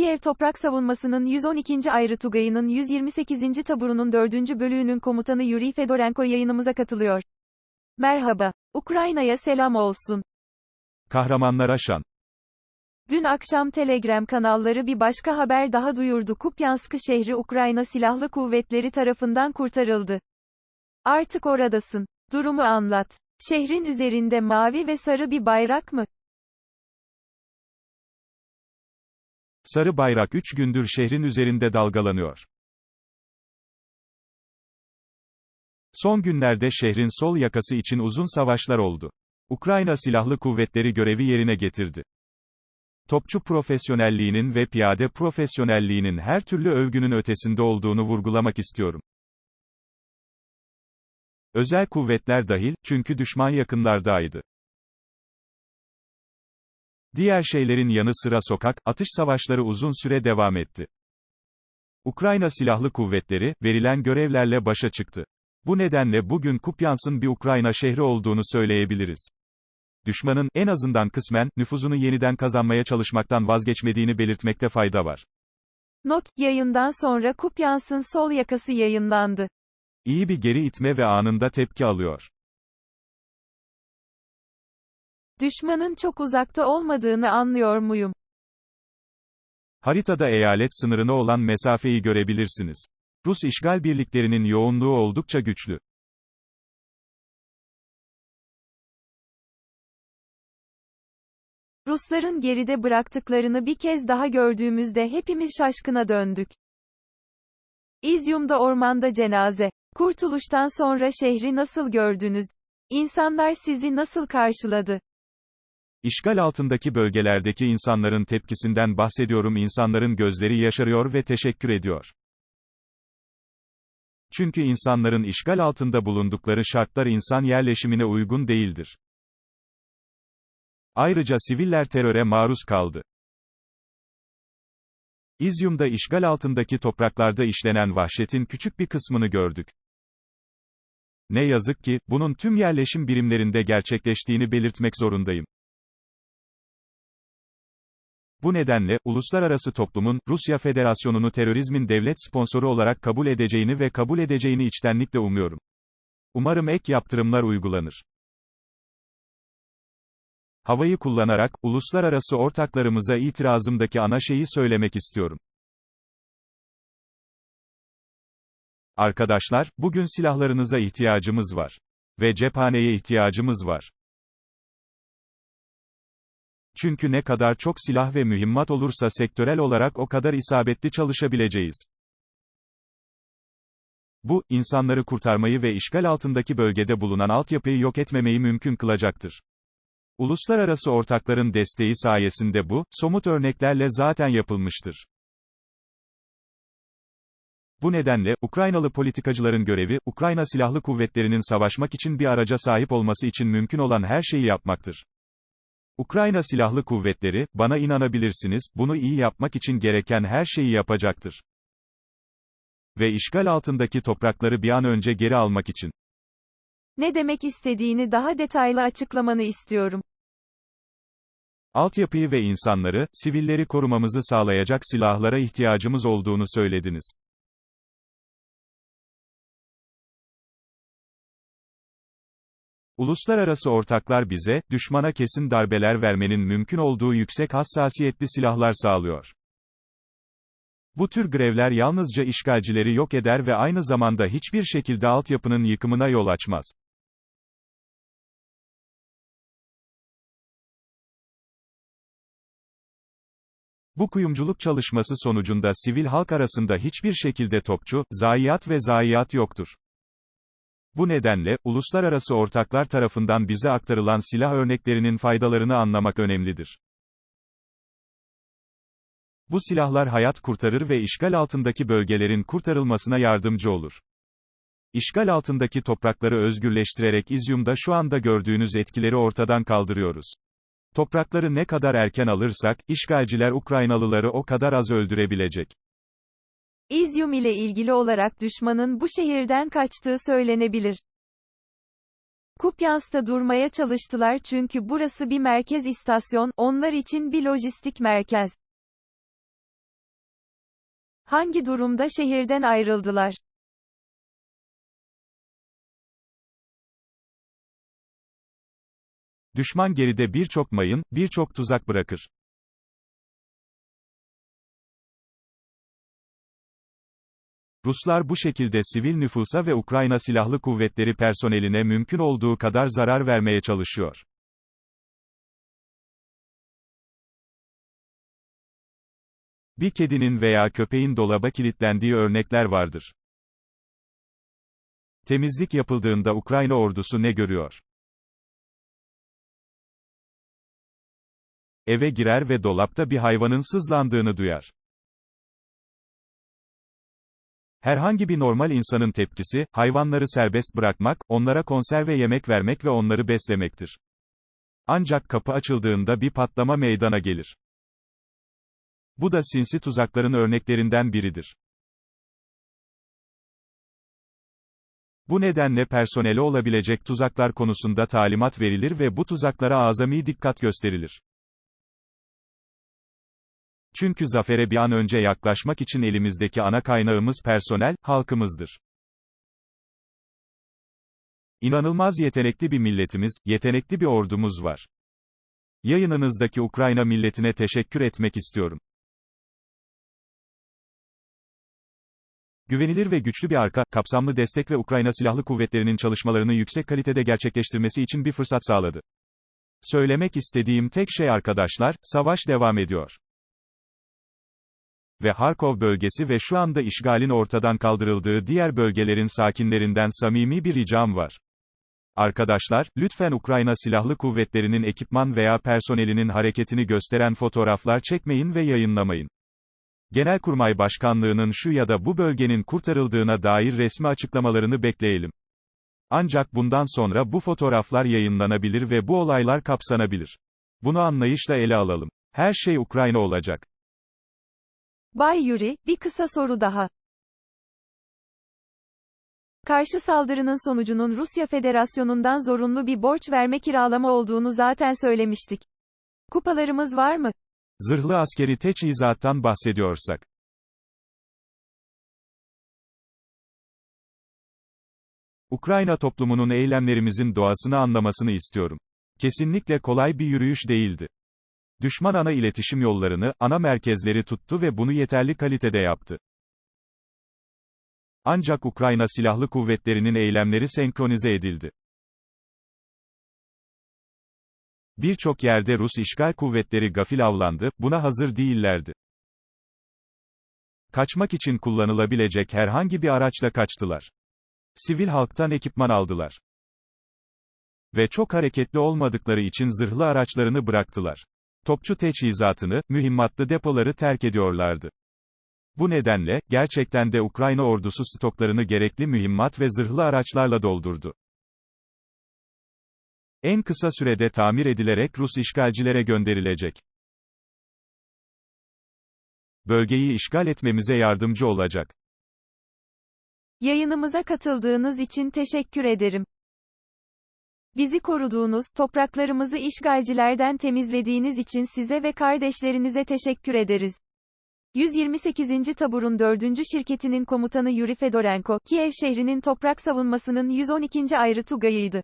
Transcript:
Kiev Toprak Savunması'nın 112. Ayrı Tugayı'nın 128. Taburu'nun 4. bölüğünün komutanı Yuri Fedorenko yayınımıza katılıyor. Merhaba. Ukrayna'ya selam olsun. Kahramanlara şan. Dün akşam Telegram kanalları bir başka haber daha duyurdu. Kupyansk şehri Ukrayna Silahlı Kuvvetleri tarafından kurtarıldı. Artık oradasın. Durumu anlat. Şehrin üzerinde mavi ve sarı bir bayrak mı? Sarı bayrak 3 gündür şehrin üzerinde dalgalanıyor. Son günlerde şehrin sol yakası için uzun savaşlar oldu. Ukrayna Silahlı Kuvvetleri görevi yerine getirdi. Topçu profesyonelliğinin ve piyade profesyonelliğinin her türlü övgünün ötesinde olduğunu vurgulamak istiyorum. Özel kuvvetler dahil, çünkü düşman yakınlardaydı. Diğer şeylerin yanı sıra sokak, atış savaşları uzun süre devam etti. Ukrayna Silahlı Kuvvetleri, verilen görevlerle başa çıktı. Bu nedenle bugün Kupyans'ın bir Ukrayna şehri olduğunu söyleyebiliriz. Düşmanın, en azından kısmen, nüfuzunu yeniden kazanmaya çalışmaktan vazgeçmediğini belirtmekte fayda var. Not, yayından sonra Kupyansk'ın sol yakası yayınlandı. İyi bir geri itme ve anında tepki alıyor. Düşmanın çok uzakta olmadığını anlıyor muyum? Haritada eyalet sınırına olan mesafeyi görebilirsiniz. Rus işgal birliklerinin yoğunluğu oldukça güçlü. Rusların geride bıraktıklarını bir kez daha gördüğümüzde hepimiz şaşkına döndük. İzyum'da ormanda cenaze. Kurtuluştan sonra şehri nasıl gördünüz? İnsanlar sizi nasıl karşıladı? İşgal altındaki bölgelerdeki insanların tepkisinden bahsediyorum insanların gözleri yaşarıyor ve teşekkür ediyor. Çünkü insanların işgal altında bulundukları şartlar insan yerleşimine uygun değildir. Ayrıca siviller teröre maruz kaldı. İzyum'da işgal altındaki topraklarda işlenen vahşetin küçük bir kısmını gördük. Ne yazık ki, bunun tüm yerleşim birimlerinde gerçekleştiğini belirtmek zorundayım. Bu nedenle, uluslararası toplumun, Rusya Federasyonu'nu terörizmin devlet sponsoru olarak kabul edeceğini ve kabul edeceğini içtenlikle umuyorum. Umarım ek yaptırımlar uygulanır. Havayı kullanarak, uluslararası ortaklarımıza itirazımdaki ana şeyi söylemek istiyorum. Arkadaşlar, bugün silahlarınıza ihtiyacımız var. Ve cephaneye ihtiyacımız var. Çünkü ne kadar çok silah ve mühimmat olursa sektörel olarak o kadar isabetli çalışabileceğiz. Bu, insanları kurtarmayı ve işgal altındaki bölgede bulunan altyapıyı yok etmemeyi mümkün kılacaktır. Uluslararası ortakların desteği sayesinde bu, somut örneklerle zaten yapılmıştır. Bu nedenle, Ukraynalı politikacıların görevi, Ukrayna Silahlı Kuvvetleri'nin savaşmak için bir araca sahip olması için mümkün olan her şeyi yapmaktır. Ukrayna Silahlı Kuvvetleri, bana inanabilirsiniz, bunu iyi yapmak için gereken her şeyi yapacaktır. Ve işgal altındaki toprakları bir an önce geri almak için. Ne demek istediğini daha detaylı açıklamanı istiyorum. Altyapıyı ve insanları, sivilleri korumamızı sağlayacak silahlara ihtiyacımız olduğunu söylediniz. Uluslararası ortaklar bize, düşmana kesin darbeler vermenin mümkün olduğu yüksek hassasiyetli silahlar sağlıyor. Bu tür grevler yalnızca işgalcileri yok eder ve aynı zamanda hiçbir şekilde altyapının yıkımına yol açmaz. Bu kuyumculuk çalışması sonucunda sivil halk arasında hiçbir şekilde topçu, zayiat ve zayiat yoktur. Bu nedenle, uluslararası ortaklar tarafından bize aktarılan silah örneklerinin faydalarını anlamak önemlidir. Bu silahlar hayat kurtarır ve işgal altındaki bölgelerin kurtarılmasına yardımcı olur. İşgal altındaki toprakları özgürleştirerek İzyum'da şu anda gördüğünüz etkileri ortadan kaldırıyoruz. Toprakları ne kadar erken alırsak, işgalciler Ukraynalıları o kadar az öldürebilecek. İzyum ile ilgili olarak düşmanın bu şehirden kaçtığı söylenebilir. Kupyansk'ta durmaya çalıştılar çünkü burası bir merkez istasyon, onlar için bir lojistik merkez. Hangi durumda şehirden ayrıldılar? Düşman geride birçok mayın, birçok tuzak bırakır. Ruslar bu şekilde sivil nüfusa ve Ukrayna Silahlı Kuvvetleri personeline mümkün olduğu kadar zarar vermeye çalışıyor. Bir kedinin veya köpeğin dolaba kilitlendiği örnekler vardır. Temizlik yapıldığında Ukrayna ordusu ne görüyor? Eve girer ve dolapta bir hayvanın sızlandığını duyar. Herhangi bir normal insanın tepkisi, hayvanları serbest bırakmak, onlara konserve yemek vermek ve onları beslemektir. Ancak kapı açıldığında bir patlama meydana gelir. Bu da sinsi tuzakların örneklerinden biridir. Bu nedenle personele olabilecek tuzaklar konusunda talimat verilir ve bu tuzaklara azami dikkat gösterilir. Çünkü zafere bir an önce yaklaşmak için elimizdeki ana kaynağımız personel, halkımızdır. İnanılmaz yetenekli bir milletimiz, yetenekli bir ordumuz var. Yayınınızdaki Ukrayna milletine teşekkür etmek istiyorum. Güvenilir ve güçlü bir arka, kapsamlı destek ve Ukrayna Silahlı Kuvvetleri'nin çalışmalarını yüksek kalitede gerçekleştirmesi için bir fırsat sağladı. Söylemek istediğim tek şey arkadaşlar, savaş devam ediyor ve Harkov bölgesi ve şu anda işgalin ortadan kaldırıldığı diğer bölgelerin sakinlerinden samimi bir ricam var. Arkadaşlar, lütfen Ukrayna Silahlı Kuvvetleri'nin ekipman veya personelinin hareketini gösteren fotoğraflar çekmeyin ve yayınlamayın. Genelkurmay Başkanlığı'nın şu ya da bu bölgenin kurtarıldığına dair resmi açıklamalarını bekleyelim. Ancak bundan sonra bu fotoğraflar yayınlanabilir ve bu olaylar kapsanabilir. Bunu anlayışla ele alalım. Her şey Ukrayna olacak. Bay Yuri, bir kısa soru daha. Karşı saldırının sonucunun Rusya Federasyonu'ndan zorunlu bir borç verme kiralama olduğunu zaten söylemiştik. Kupalarımız var mı? Zırhlı askeri teçhizattan bahsediyorsak. Ukrayna toplumunun eylemlerimizin doğasını anlamasını istiyorum. Kesinlikle kolay bir yürüyüş değildi. Düşman ana iletişim yollarını, ana merkezleri tuttu ve bunu yeterli kalitede yaptı. Ancak Ukrayna Silahlı Kuvvetleri'nin eylemleri senkronize edildi. Birçok yerde Rus işgal kuvvetleri gafil avlandı, buna hazır değillerdi. Kaçmak için kullanılabilecek herhangi bir araçla kaçtılar. Sivil halktan ekipman aldılar. Ve çok hareketli olmadıkları için zırhlı araçlarını bıraktılar. Topçu teçhizatını, mühimmatlı depoları terk ediyorlardı. Bu nedenle, gerçekten de Ukrayna ordusu stoklarını gerekli mühimmat ve zırhlı araçlarla doldurdu. En kısa sürede tamir edilerek Rus işgalcilere gönderilecek. Bölgeyi işgal etmemize yardımcı olacak. Yayınımıza katıldığınız için teşekkür ederim. Bizi koruduğunuz, topraklarımızı işgalcilerden temizlediğiniz için size ve kardeşlerinize teşekkür ederiz. 128. Tabur'un 4. şirketinin komutanı Yuri Fedorenko, Kiev şehrinin toprak savunmasının 112. ayrı Tugayı'ydı.